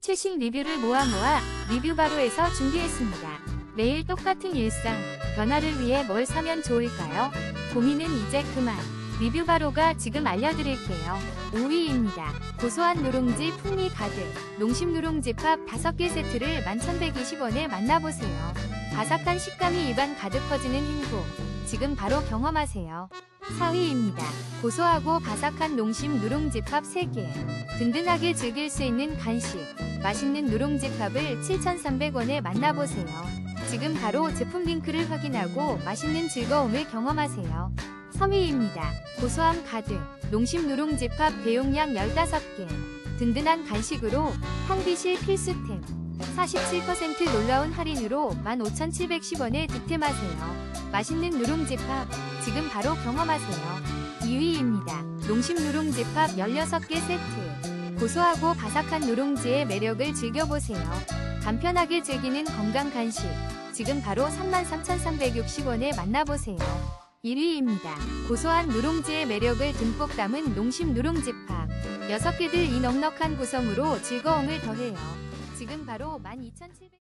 최신 리뷰를 모아 모아 리뷰바로에서 준비했습니다. 매일 똑같은 일상, 변화를 위해 뭘 사면 좋을까요? 고민은 이제 그만. 리뷰바로가 지금 알려드릴게요. 5위입니다. 고소한 누룽지 풍미 가득, 농심 누룽지팝 5개 세트를 11,120원에 만나보세요. 바삭한 식감이 입안 가득 퍼지는 행복. 지금 바로 경험하세요. 4위입니다. 고소하고 바삭한 농심 누룽지팝 3개. 든든하게 즐길 수 있는 간식. 맛있는 누룽지팝을 7,300원에 만나보세요. 지금 바로 제품 링크를 확인하고 맛있는 즐거움을 경험하세요. 3위입니다. 고소함 가득. 농심 누룽지팝 대용량 15개. 든든한 간식으로 탕비실 필수템. 47% 놀라운 할인으로 15,710원에 득템하세요. 맛있는 누룽지팝 지금 바로 경험하세요. 2위입니다. 농심 누룽지팝 16개 세트. 고소하고 바삭한 누룽지의 매력을 즐겨보세요. 간편하게 즐기는 건강 간식. 지금 바로 33,360원에 만나보세요. 1위입니다. 고소한 누룽지의 매력을 듬뿍 담은 농심 누룽지팝. 6개들 이 넉넉한 구성으로 즐거움을 더해요. 지금 바로 12,700